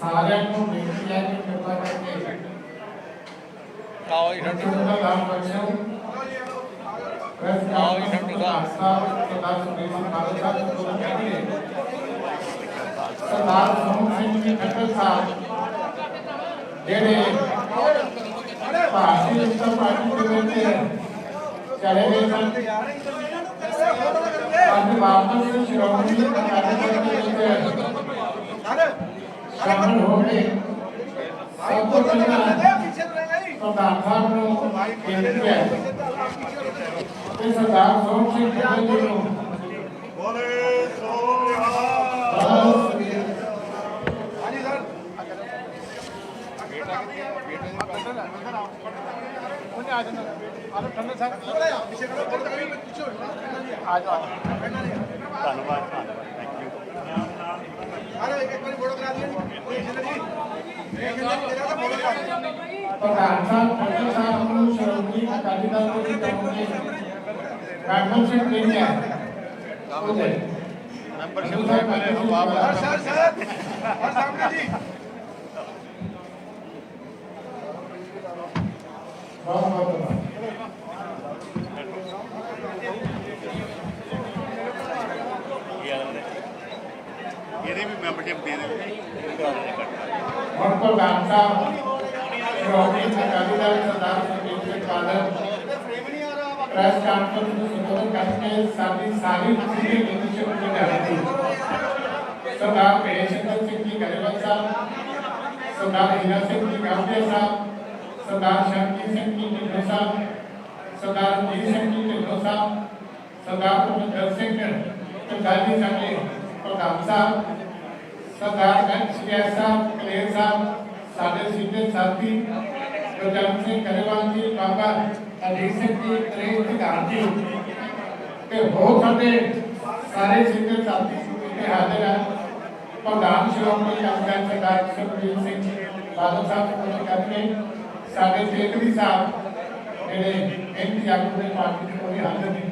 ਸਾਰਿਆਂ ਨੂੰ ਬੇਨਤੀ ਹੈ ਕਿ ਕਿਰਪਾ ਕਰਕੇ ਆਓ ਜੀ ਠੰਡੀ ਬਖਸ਼ੋ ਪ੍ਰੈਸ ਆਓ ਜੀ ਠੰਡੂ ਸਾਹਿਬ। ਸਾਹਿਬ ਸਰਦਾਰ ਸੁਖਬੀਰ ਖਾਲਸਾ ਸਾਹਿਬ ਤੋਂ ਕਹਿੰਦੇ ਸਰਦਾਰ ਸੋਹਣ ਸਿੰਘ ਜੀ ਖੱਟਰ ਸਾਹਿਬ ਜਿਹੜੇ ਭਾਰਤੀ ਜਨਤਾ ਪਾਰਟੀ ਦੇ ਵਿੱਚ ਚਲੇ ਗਏ ਸਨ। ਅੱਜ ਵਾਪਸ ਸ਼੍ਰੋਮਣੀ ਅਕਾਲੀ ਦਲ ਦੇ ਵਿੱਚ ਸ਼ਾਮਲ ਹੋ ਗਏ ਸਭ ਤੋਂ ਪਹਿਲਾਂ ਪ੍ਰਧਾਨ ਸਾਹਿਬ ਨੂੰ ਬੇਨਤੀ ਹੈ ਕਿ ਸਰਦਾਰ ਸੋਹਣ ਸਿੰਘ ਜੀ ਨੂੰ ਬੋਲੇ ਸੋ ਨਿਹਾਲ ਬਹੁਤ ਸਤਿਕਾਰ ਧੰਨਵਾਦ ਧੰਨਵਾਦ ਥੈਂਕ ਯੂ ਪ੍ਰਧਾਨ ਸਾਹਿਬ ਖੱਟਰ ਸਾਹਿਬ ਨੂੰ ਸ਼੍ਰੋਮਣੀ ਅਕਾਲੀ ਦਲ ਦੇ ਚੋਣਵੇਂ ਮੈਂਬਰਸ਼ਿਪ ਨਹੀਂ ਹੈ ਉਹਦੇ ਮੈਂਬਰਸ਼ਿਪ ਦੇ ਪਹਿਲੇ ਹਵਾਬ ਬਹੁਤ ਬਹੁਤ ਇਹਦੇ ਵੀ ਮੈਂਬਰਸ਼ਿਪ ਦੇ ਦਿਓ। ਹੁਣ ਪ੍ਰਧਾਨ ਸਾਹਿਬ ਅਕਾਲੀ ਦਲ ਸਰਦਾਰ ਸੁਖਬੀਰ ਸਿੰਘ ਬਾਦਲ ਪ੍ਰੈਸ ਕਾਨਫਰੰਸ ਨੂੰ ਸੰਬੋਧਨ ਕਰਕੇ ਸਾਡੀ ਸਾਰੀ ਪੂਰੀ ਲੀਡਰਸ਼ਿਪ ਨੂੰ ਲਿਆਉਂਦੀ ਸਰਦਾਰ ਭੇਸ਼ਿੰਦਰ ਸਿੰਘ ਜੀ ਗਰੇਵਾਲ ਸਾਹਿਬ ਸਰਦਾਰ ਹੀਰਾ ਸਿੰਘ ਜੀ ਗਾਂਧੀ ਸਾਹਿਬ ਸਰਦਾਰ ਸ਼ਰਮਜੀਤ ਸਿੰਘ ਜੀ ਢਿੱਲੋਂ ਸਾਹਿਬ ਸਰਦਾਰ ਜੀ ਸਿੰਘ ਜੀ ਢਿੱਲੋਂ ਸਾਹਿਬ ਸਰਦਾਰ ਭੁਪਿੰਦਰ ਸਿੰਘ ਪੰਜਾਬੀ ਸਾਡੇ ਪ੍ਰਧਾਨ ਸਾਹਿਬ ਸਰਦਾਰ ਐਨਸੀਐਸ ਸਾਹਿਬ ਕਲੇਰ ਸਾਹਿਬ ਸਾਡੇ ਸੀਨੀਅਰ ਸਾਥੀ ਗੁਰਜੰਟ ਸਿੰਘ ਗਰੇਵਾਲ ਜੀ, ਬਾਬਾ ਅਜੀਤ ਸਿੰਘ ਜੀ ਨਰੇਸ਼ ਧਿਕਾਨ ਜੀ। ਤੇ ਹੋਰ ਸਾਡੇ ਸਾਰੇ ਸੀਨੀਅਰ ਸਾਥੀ ਇੱਥੇ ਹਾਜ਼ਰ ਹਨ ਪ੍ਰਧਾਨ ਸ਼੍ਰੋਮਣੀ ਅਕਾਲੀ ਸਰਦਾਰ ਸੁਖਬੀਰ ਸਿੰਘ ਬਾਦਲ ਸਾਹਿਬ ਜੀ ਕੋਲ ਕਰਕੇ ਸਾਡੇ ਸੇਖਰੀ ਸਾਹਿਬ ਜਿਹੜੇ ਐਨਪੀ ਆਗੂ ਦੇ ਪਾਰਟੀ ਦੇ ਕੋਲ ਹਾਜ਼ਰ ਨੇ।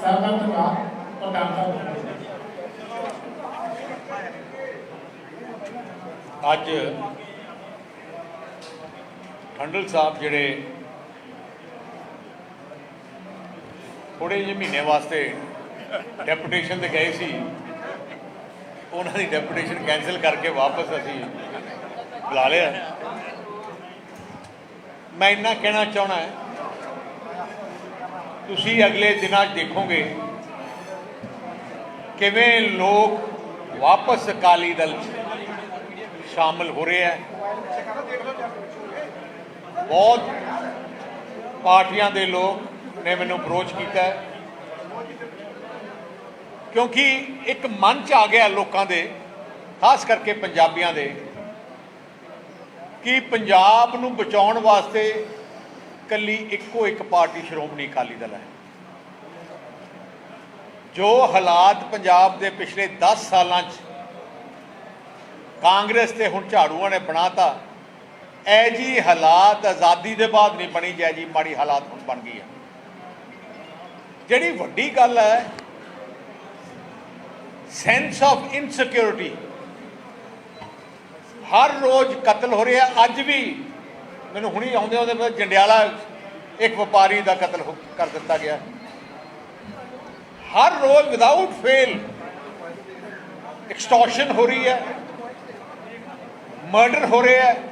ਸਭ ਦਾ ਧੰਨਵਾਦ ਪ੍ਰਧਾਨ ਸਾਹਿਬ ਅੱਜ ਠੰਡਲ ਸਾਹਿਬ ਜਿਹੜੇ ਥੋੜੇ ਜਿਹੇ ਮਹੀਨੇ ਵਾਸਤੇ ਡੈਪੂਟੇਸ਼ਨ ਤੇ ਗਏ ਸੀ, ਉਹਨਾਂ ਦੀ ਡੈਪੂਟੇਸ਼ਨ ਕੈਨਸਲ ਕਰਕੇ ਵਾਪਸ ਅਸੀਂ ਬੁਲਾ ਲਿਆ। ਮੈਂ ਇੰਨਾ ਕਹਿਣਾ ਚਾਹਣਾ ਹੈ, ਤੁਸੀਂ ਅਗਲੇ ਦਿਨਾਂ 'ਚ ਦੇਖੋਗੇ ਕਿਵੇਂ ਲੋਕ ਵਾਪਸ ਅਕਾਲੀ ਦਲ 'ਚ ਸ਼ਾਮਲ ਹੋ ਰਹੇ ਹੈ। ਬਹੁਤ ਪਾਰਟੀਆਂ ਦੇ ਲੋਕ ਨੇ ਮੈਨੂੰ ਅਪਰੋਚ ਕੀਤਾ ਹੈ। ਕਿਉਂਕਿ ਇੱਕ ਮਨ ਚ ਆ ਗਿਆ ਲੋਕਾਂ ਦੇ, ਖਾਸ ਕਰਕੇ ਪੰਜਾਬੀਆਂ ਦੇ, ਕਿ ਪੰਜਾਬ ਨੂੰ ਬਚਾਉਣ ਵਾਸਤੇ ਕੱਲੀ ਇੱਕੋ ਇੱਕ ਪਾਰਟੀ ਸ਼੍ਰੋਮਣੀ ਅਕਾਲੀ ਦਲ ਹੈ। ਜੋ ਹਾਲਾਤ ਪੰਜਾਬ ਦੇ ਪਿਛਲੇ 10 ਸਾਲਾਂ 'ਚ ਕਾਂਗਰਸ ਤੇ ਹੁਣ ਝਾੜੂਆਂ ਨੇ ਬਣਾਤਾ ਐ ਜੀ ਹਾਲਾਤ ਆਜ਼ਾਦੀ ਦੇ ਬਾਅਦ ਨਹੀਂ ਬਣੀ ਜੈ ਜੀ, ਮਾੜੀ ਹਾਲਾਤ ਹੁਣ ਬਣ ਗਈ ਹੈ ਜਿਹੜੀ ਵੱਡੀ ਗੱਲ ਹੈ ਸੈਂਸ ਆਫ ਇਨਸਿਕਿਉਰਿਟੀ ਹਰ ਰੋਜ਼ ਕਤਲ ਹੋ ਰਿਹਾ, ਅੱਜ ਵੀ ਮੈਨੂੰ ਹੁਣੀ ਆਉਂਦੇ ਉਹਦੇ ਪਤਾ ਜੰਡਿਆਲਾ ਇੱਕ ਵਪਾਰੀ ਦਾ ਕਤਲ ਹੋ- ਕਰ ਦਿੱਤਾ ਗਿਆ। ਹਰ ਰੋਜ਼ ਵਿਦਆਊਟ ਫੇਲ ਐਕਸਟੋਰਸ਼ਨ ਹੋ ਰਹੀ ਹੈ ਮਰਡਰ ਹੋ ਰਿਹਾ ਹੈ।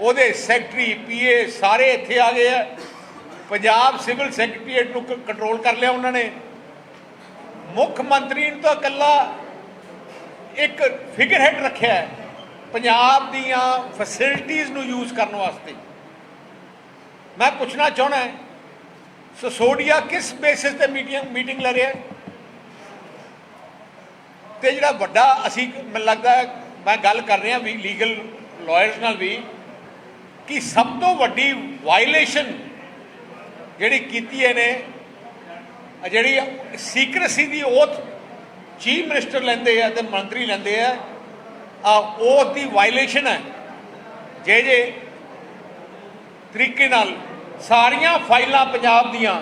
ਉਹਦੇ ਸੈਕਟਰੀ, ਪੀਏ, ਸਾਰੇ ਇੱਥੇ ਆ ਗਏ ਆ। ਪੰਜਾਬ ਸਿਵਲ ਸੈਕਟਰੀਏਟ ਨੂੰ ਕੰਟਰੋਲ ਕਰ ਲਿਆ ਉਹਨਾਂ ਨੇ। ਮੁੱਖ ਮੰਤਰੀ ਨੂੰ ਤਾਂ ਇਕੱਲਾ ਇੱਕ ਫਿਗਰ ਹੈਡ ਰੱਖਿਆ ਪੰਜਾਬ ਦੀਆਂ ਫੈਸਿਲਿਟੀਆਂ ਨੂੰ ਯੂਜ਼ ਕਰਨ ਵਾਸਤੇ। ਮੈਂ ਪੁੱਛਣਾ ਚਾਹਣਾ ਹੈ ਸਸੋਡੀਆ ਕਿਸ ਬੇਸਿਸ ਤੇ ਮੀਟਿੰਗ ਮੀਟਿੰਗ ਲੈ ਰਿਹਾ ਹੈ? ਤੇ ਜਿਹੜਾ ਵੱਡਾ, ਅਸੀਂ, ਮੈਨੂੰ ਲੱਗਦਾ ਮੈਂ ਗੱਲ ਕਰ ਰਿਹਾ ਵੀ ਲੀਗਲ ਲਾਇਰਸ ਨਾਲ ਵੀ। ਕਿ ਸਭ ਤੋਂ ਵੱਡੀ ਵਾਇਲੇਸ਼ਨ ਜਿਹੜੀ ਕੀਤੀ ਇਹਨੇ ਜਿਹੜੀ ਸੀਕ੍ਰੇਸੀ ਦੀ ਓਥ ਚੀਫ ਮਿਨਿਸਟਰ ਲੈਂਦੇ ਆ ਤੇ ਮੰਤਰੀ ਲੈਂਦੇ ਆ ਆ oath ਦੀ ਵਾਇਲੇਸ਼ਨ ਹੈ। ਜੇ ਜੇ ਤਰੀਕੇ ਨਾਲ ਸਾਰੀਆਂ ਫਾਈਲਾਂ ਪੰਜਾਬ ਦੀਆਂ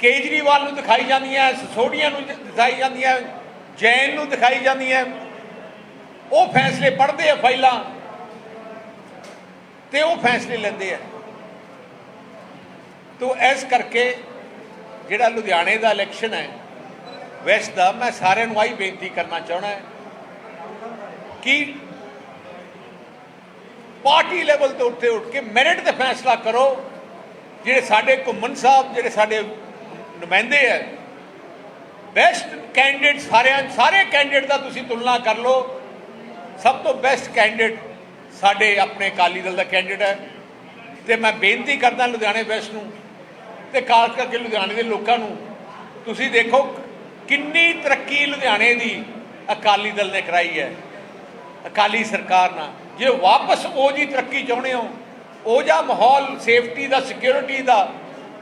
ਕੇਜਰੀਵਾਲ ਨੂੰ ਦਿਖਾਈ ਜਾਂਦੀਆਂ ਸਸੋਡੀਆ ਨੂੰ ਦਿਖਾਈ ਜਾਂਦੀਆਂ, ਜੈਨ ਨੂੰ ਦਿਖਾਈ ਜਾਂਦੀਆਂ, ਉਹ ਫੈਸਲੇ ਪੜ੍ਹਦੇ ਆ ਫਾਈਲਾਂ। ਤੇ ਉਹ ਫੈਸਲੇ ਲੈਂਦੇ ਆ। ਤੋ ਇਸ ਕਰਕੇ ਜਿਹੜਾ ਲੁਧਿਆਣੇ ਦਾ ਇਲੈਕਸ਼ਨ ਹੈ ਵੈਸਟ ਦਾ ਮੈਂ ਸਾਰਿਆਂ ਨੂੰ ਆਹੀ ਬੇਨਤੀ ਕਰਨਾ ਚਾਹਣਾ ਹੈ ਕਿ ਪਾਰਟੀ ਲੈਵਲ ਤੋਂ ਉੱਤੇ ਉੱਠ ਕੇ ਮੈਰਿਟ ਤੇ ਫੈਸਲਾ ਕਰੋ। ਜਿਹੜੇ ਸਾਡੇ ਘੁੰਮਣ ਸਾਹਿਬ, ਜਿਹੜੇ ਸਾਡੇ ਨੁਮਾਇੰਦੇ ਹੈ ਬੈਸਟ ਕੈਂਡੀਡੇਟ ਸਾਰਿਆਂ ਸਾਰੇ ਕੈਂਡੀਡੇਟ ਦਾ ਤੁਸੀਂ ਤੁਲਨਾ ਕਰ ਲਓ। ਸਭ ਤੋਂ ਬੈਸਟ ਕੈਂਡੀਡੇਟ ਸਾਡੇ ਆਪਣੇ ਅਕਾਲੀ ਦਲ ਦਾ ਕੈਂਡੀਡੇਟ ਹੈ ਤੇ ਮੈਂ ਬੇਨਤੀ ਕਰਦਾ ਲੁਧਿਆਣੇ ਵੈਸਟ ਨੂੰ ਤੇ ਖਾਸ ਕਰਕੇ ਲੁਧਿਆਣੇ ਦੇ ਲੋਕਾਂ ਨੂੰ, ਤੁਸੀਂ ਦੇਖੋ ਕਿੰਨੀ ਤਰੱਕੀ ਲੁਧਿਆਣੇ ਦੀ ਅਕਾਲੀ ਦਲ ਨੇ ਕਰਾਈ ਹੈ, ਅਕਾਲੀ ਸਰਕਾਰ ਨਾਲ। ਜੇ ਵਾਪਸ ਉਹ ਜੀ ਤਰੱਕੀ ਚਾਹੁੰਦੇ ਹੋ, ਉਹ ਜਿਹਾ ਮਾਹੌਲ ਸੇਫਟੀ ਦਾ ਸਿਕਿਉਰਿਟੀ ਦਾ,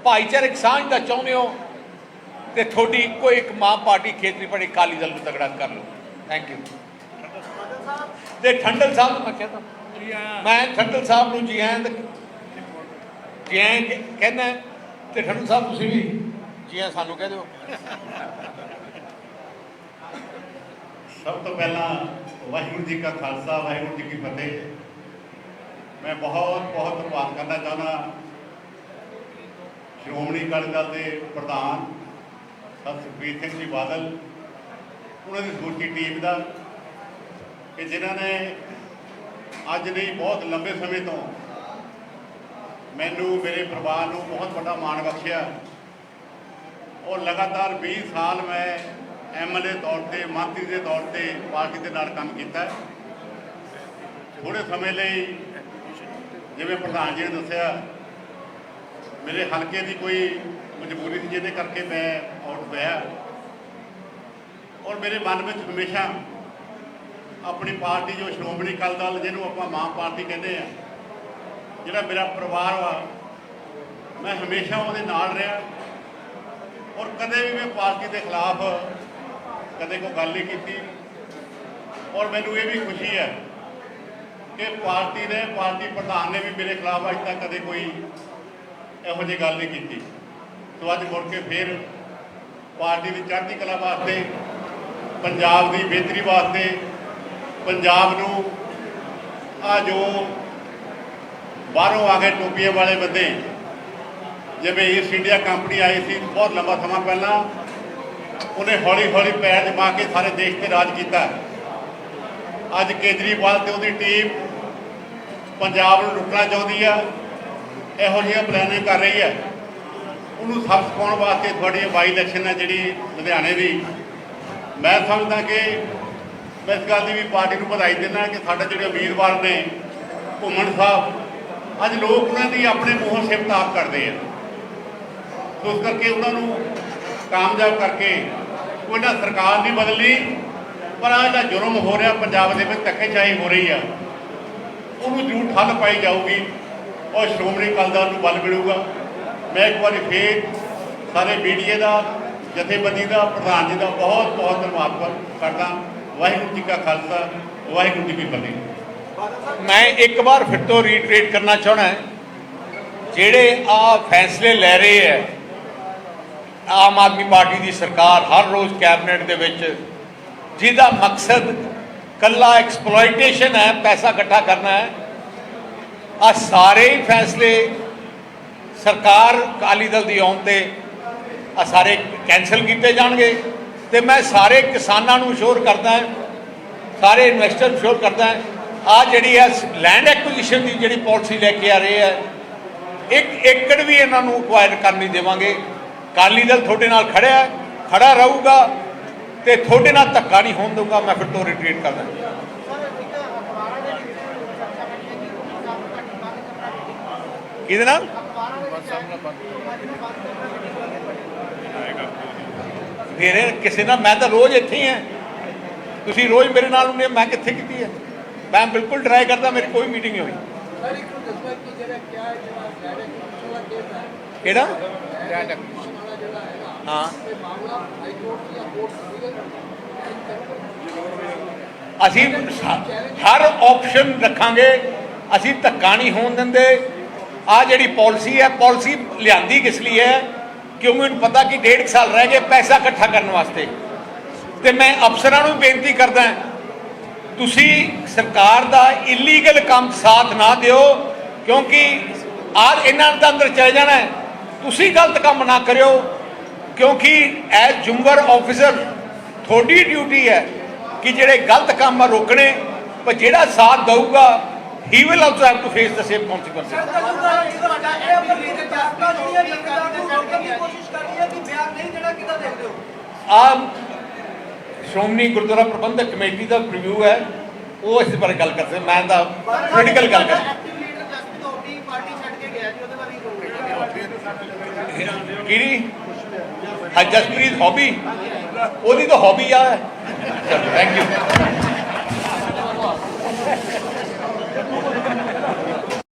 ਭਾਈਚਾਰਕ ਸਾਂਝ ਦਾ ਚਾਹੁੰਦੇ ਹੋ, ਤੇ ਤੁਹਾਡੀ ਇੱਕੋ ਇੱਕ ਮਾਂ ਪਾਰਟੀ ਖੇਤਰੀ ਪਾਰਟੀ ਅਕਾਲੀ ਦਲ ਨੂੰ ਤਗੜਾ ਕਰ ਲਓ। ਥੈਂਕ ਯੂ ਤੇ ਠੰਡਲ ਸਾਹਿਬ ਨੂੰ ਮੈਂ ਕਹਿੰਦਾ ਮੈਂ ਠੰਡਲ ਸਾਹਿਬ ਨੂੰ ਜੀ ਆਇਆਂ ਤੇ ਜੀ ਆਇਆਂ ਕਹਿ- ਕਹਿੰਦਾ ਤੇ ਠੰਡਲ ਸਾਹਿਬ ਤੁਸੀਂ ਵੀ ਜੀ ਆਇਆਂ ਸਾਨੂੰ ਕਹਿ ਦਿਓ। ਸਭ ਤੋਂ ਪਹਿਲਾਂ ਵਾਹਿਗੁਰੂ ਜੀ ਕਾ ਖਾਲਸਾ ਵਾਹਿਗੁਰੂ ਜੀ ਕੀ ਫਤਿਹ। ਮੈਂ ਬਹੁਤ ਬਹੁਤ ਧੰਨਵਾਦ ਕਰਨਾ ਚਾਹੁੰਦਾ ਸ਼੍ਰੋਮਣੀ ਅਕਾਲੀ ਦਲ ਦੇ ਪ੍ਰਧਾਨ ਸਰ ਸੁਖਬੀਰ ਸਿੰਘ ਜੀ ਬਾਦਲ ਉਹਨਾਂ ਦੀ ਸਮੁੱਚੀ ਟੀਮ ਦਾ ਕਿ ਜਿਨ੍ਹਾਂ ਨੇ ਅੱਜ ਨਹੀਂ, ਬਹੁਤ ਲੰਬੇ ਸਮੇਂ ਤੋਂ ਮੈਨੂੰ ਮੇਰੇ ਪਰਿਵਾਰ ਨੂੰ ਬਹੁਤ ਵੱਡਾ ਮਾਣ ਬਖਸ਼ਿਆ। ਔਰ ਲਗਾਤਾਰ 20 ਸਾਲ ਮੈਂ ਐਮਐਲਏ ਤੌਰ ਤੇ ਮੰਤਰੀ ਦੇ ਤੌਰ ਤੇ ਪਾਰਟੀ ਦੇ ਨਾਲ ਕੰਮ ਕੀਤਾ। ਥੋੜੇ ਸਮੇਂ ਲਈ ਜਿਵੇਂ ਪ੍ਰਧਾਨ ਜੀ ਨੇ ਦੱਸਿਆ, ਮੇਰੇ ਹਲਕੇ ਦੀ ਕੋਈ ਮਜਬੂਰੀ ਸੀ, ਜਿਹਦੇ ਕਰਕੇ ਮੈਂ ਆਊਟ ਹੋਇਆ। ਔਰ ਮੇਰੇ ਮਨ ਵਿੱਚ ਹਮੇਸ਼ਾ ਆਪਣੀ ਪਾਰਟੀ ਜੋ ਸ਼੍ਰੋਮਣੀ ਅਕਾਲੀ ਦਲ, ਜਿਹਨੂੰ ਆਪਾਂ ਮਾਂ ਪਾਰਟੀ ਕਹਿੰਦੇ ਆ, ਜਿਹੜਾ ਮੇਰਾ ਪਰਿਵਾਰ ਵਾ, ਮੈਂ ਹਮੇਸ਼ਾ ਉਹਦੇ ਨਾਲ ਰਿਹਾ। ਔਰ ਕਦੇ ਵੀ ਮੈਂ ਪਾਰਟੀ ਦੇ ਖਿਲਾਫ ਕਦੇ ਕੋਈ ਗੱਲ ਨਹੀਂ ਕੀਤੀ। ਔਰ ਮੈਨੂੰ ਇਹ ਵੀ ਖੁਸ਼ੀ ਹੈ ਕਿ ਪਾਰਟੀ ਨੇ, ਪਾਰਟੀ ਪ੍ਰਧਾਨ ਨੇ ਵੀ ਮੇਰੇ ਖਿਲਾਫ ਅੱਜ ਤੱਕ ਕਦੇ ਕੋਈ ਇਹੋ ਜਿਹੀ ਗੱਲ ਨਹੀਂ ਕੀਤੀ। ਸੋ ਅੱਜ ਮੁੜ ਕੇ ਫਿਰ ਪਾਰਟੀ ਦੀ ਚੜ੍ਹਦੀ ਕਲਾ ਵਾਸਤੇ, ਪੰਜਾਬ ਦੀ ਬਿਹਤਰੀ ਵਾਸਤੇ ਪੰਜਾਬ ਨੂੰ ਆ ਜੋ ਬਾਹਰੋਂ ਆ ਕੇ ਟੋਪੀਆਂ ਵਾਲੇ ਬੰਦੇ, ਜਿਵੇਂ ਈਸਟ ਇੰਡੀਆ ਕੰਪਨੀ ਆਈ ਸੀ ਬਹੁਤ ਲੰਬਾ ਸਮਾਂ ਪਹਿਲਾਂ, ਉਹਨੇ ਹੌਲੀ ਹੌਲੀ ਪੈਰ ਜਮਾ ਕੇ ਸਾਰੇ ਦੇਸ਼ ਤੇ ਰਾਜ ਕੀਤਾ। ਅੱਜ ਕੇਜਰੀਵਾਲ ਤੇ ਉਹਦੀ ਟੀਮ ਪੰਜਾਬ ਨੂੰ ਲੁੱਟਣਾ ਚਾਹੁੰਦੀ ਆ, ਇਹੋ ਜਿਹੀਆਂ ਪਲਾਨਿੰਗ ਕਰ ਰਹੀ ਹੈ ਉਹਨੂੰ ਸਬਕ ਸਿਖਾਉਣ ਵਾਸਤੇ ਤੁਹਾਡੀ ਬਾਈ ਇਲੈਕਸ਼ਨ ਹੈ ਜਿਹੜੀ ਲੁਧਿਆਣੇ ਦੀ, ਮੈਂ ਸਮਝਦਾ ਕਿ ਮੈਂ ਇਸ ਗੱਲ ਦੀ ਵੀ ਪਾਰਟੀ ਨੂੰ ਵਧਾਈ ਦਿੰਦਾ ਕਿ ਸਾਡੇ ਜਿਹੜੇ ਉਮੀਦਵਾਰ ਨੇ ਘੁੰਮਣ ਸਾਹਿਬ, ਅੱਜ ਲੋਕ ਉਹਨਾਂ ਦੀ ਆਪਣੇ ਮੂੰਹੋਂ ਸਿਫਤ ਆਪ ਕਰਦੇ ਆ। ਸੋ ਇਸ ਕਰਕੇ ਉਹਨਾਂ ਨੂੰ ਕਾਮਯਾਬ ਕਰਕੇ ਕੋਈ ਨਾ ਸਰਕਾਰ ਨਹੀਂ ਬਦਲਣੀ, ਪਰ ਆਹ ਜਿਹੜਾ ਜੁਰਮ ਹੋ ਰਿਹਾ ਪੰਜਾਬ ਦੇ ਵਿੱਚ, ਧੱਕੇਸ਼ਾਹੀ ਹੋ ਰਹੀ ਆ, ਉਹਨੂੰ ਜ਼ਰੂਰ ਠੱਲ ਪਾਈ ਜਾਊਗੀ ਔਰ ਸ਼੍ਰੋਮਣੀ ਅਕਾਲੀ ਦਲ ਨੂੰ ਬਲ ਮਿਲੂਗਾ। ਮੈਂ ਇੱਕ ਵਾਰੀ ਫੇਰ ਸਾਰੇ ਮੀਡੀਆ ਦਾ, ਜਥੇਬੰਦੀ ਦਾ, ਪ੍ਰਧਾਨ ਜੀ ਦਾ ਬਹੁਤ ਬਹੁਤ ਧੰਨਵਾਦ ਕਰਦਾ। ਵਾਹਿਗੁਰੂ ਜੀ ਕਾ ਖਾਲਸਾ, ਵਾਹਿਗੁਰੂ ਜੀ ਕੀ ਫਤਿਹ। ਮੈਂ ਇੱਕ ਵਾਰ ਫਿਰ ਤੋਂ ਰੀਟਰੇਟ ਕਰਨਾ ਚਾਹਣਾ ਜਿਹੜੇ ਆ ਫੈਸਲੇ ਲੈ ਰਹੇ ਹੈ, ਆਮ ਆਦਮੀ ਪਾਰਟੀ ਦੀ ਸਰਕਾਰ ਹਰ ਰੋਜ਼ ਕੈਬਨਿਟ ਦੇ ਵਿੱਚ, ਜਿਹਦਾ ਮਕਸਦ ਕੱਲਾ ਐਕਸਪਲੋਇਟੇਸ਼ਨ ਹੈ, ਪੈਸਾ ਇਕੱਠਾ ਕਰਨਾ ਹੈ ਆ ਸਾਰੇ ਹੀ ਫੈਸਲੇ ਸਰਕਾਰ ਅਕਾਲੀ ਦਲ ਦੀ ਆਉਣ ਤੇ ਆ ਸਾਰੇ ਕੈਨਸਲ ਕੀਤੇ ਜਾਣਗੇ। ਤੇ ਮੈਂ ਸਾਰੇ ਕਿਸਾਨਾਂ ਨੂੰ ਅਸ਼ੋਰ ਕਰਦਾ ਹਾਂ ਸਾਰੇ ਇਨਵੈਸਟਰ ਨੂੰ ਅਸ਼ੋਰ ਕਰਦਾ ਹਾਂ। ਆ ਜਿਹੜੀ ਹੈ ਲੈਂਡ ਐਕੁਜੀਸ਼ਨ ਦੀ ਜਿਹੜੀ ਪਾਲਿਸੀ ਲੈ ਕੇ ਆ ਰਹੇ ਹੈ ਇੱਕ ਏਕੜ ਵੀ ਇਹਨਾਂ ਨੂੰ ਅਕਵਾਇਰ ਕਰਨ ਨਹੀਂ ਦੇਵਾਂਗੇ। ਅਕਾਲੀ ਦਲ ਤੁਹਾਡੇ ਨਾਲ ਖੜਿਆ ਹੈ, ਖੜਾ ਰਹੂਗਾ ਤੇ ਤੁਹਾਡੇ ਨਾਲ ਧੱਕਾ ਨਹੀਂ ਹੋਣ ਦਊਗਾ ਮੈਂ ਫਿਰ ਤੋਂ ਰਿਟਰੀਟ ਕਰਦਾ ਕਿਹਦੇ ਨਾਲ? ਮੇਰੇ ਕਿਸੇ ਨਾਲ ਮੈਂ ਤਾਂ ਰੋਜ਼ ਇੱਥੇ ਹੀ ਹਾਂ। ਤੁਸੀਂ ਰੋਜ਼ ਮੇਰੇ ਨਾਲ ਹੁੰਦੇ ਮੈਂ ਕਿੱਥੇ ਕੀਤੀ ਹੈ? ਮੈਂ ਬਿਲਕੁਲ ਡਰਾਈ ਕਰਦਾ ਮੇਰੀ ਕੋਈ ਮੀਟਿੰਗ ਨਹੀਂ ਹੋਈ। ਕਿਹੜਾ? ਹਾਂ ਅਸੀਂ ਹਰ ਆਪਸ਼ਨ ਰੱਖਾਂਗੇ। ਅਸੀਂ ਧੱਕਾ ਨਹੀਂ ਹੋਣ ਦਿੰਦੇ। ਆ ਜਿਹੜੀ ਪਾਲਿਸੀ ਹੈ ਪਾਲਿਸੀ ਲਿਆਂਦੀ ਕਿਸ ਲਈ ਹੈ? ਕਿਉਂ ਮੈਨੂੰ ਪਤਾ ਕਿ ਡੇਢ ਕੁ ਸਾਲ ਰਹਿ ਗਏ ਪੈਸਾ ਇਕੱਠਾ ਕਰਨ ਵਾਸਤੇ। ਤੇ ਮੈਂ ਅਫਸਰਾਂ ਨੂੰ ਬੇਨਤੀ ਕਰਦਾ ਤੁਸੀਂ ਸਰਕਾਰ ਦਾ ਇਲੀਗਲ ਕੰਮ ਸਾਥ ਨਾ ਦਿਓ, ਕਿਉਂਕਿ ਆਜ ਇਹਨਾਂ ਦਾ ਅੰਦਰ ਚਲੇ ਜਾਣਾ ਤੁਸੀਂ ਗਲਤ ਕੰਮ ਨਾ ਕਰਿਓ, ਕਿਉਂਕਿ ਐਜ਼ ਜੁੰਗਰ ਆਫੀਸਰ ਤੁਹਾਡੀ ਡਿਊਟੀ ਹੈ ਕਿ ਜਿਹੜੇ ਗਲਤ ਕੰਮ ਆ ਰੋਕਣੇ, ਪਰ ਜਿਹੜਾ ਸਾਥ ਦਊਗਾ ਦ ਦੀ ਰਹੀ ਹੈ ਕਿ ਬਿਆਨ ਨਹੀਂ ਦੇਣਾ ਕਿੱਦਾਂ ਦੇਖਦੇ ਹੋ? ਆ ਸ਼੍ਰੋਮਣੀ ਗੁਰਦੁਆਰਾ ਪ੍ਰਬੰਧਕ ਕਮੇਟੀ ਦਾ ਰਿਵਿਊ ਹੈ। ਉਹ ਇਸ ਬਾਰੇ ਗੱਲ ਕਰਦੇ ਮੈਂ ਤਾਂ ਪੋਲੀਟੀਕਲ ਗੱਲ ਕਰ ਕਿਹੜੀ? ਜਸਪ੍ਰੀਤ ਹੌਬੀ ਉਹਦੀ ਤਾਂ ਹੌਬੀ ਆ। Thank you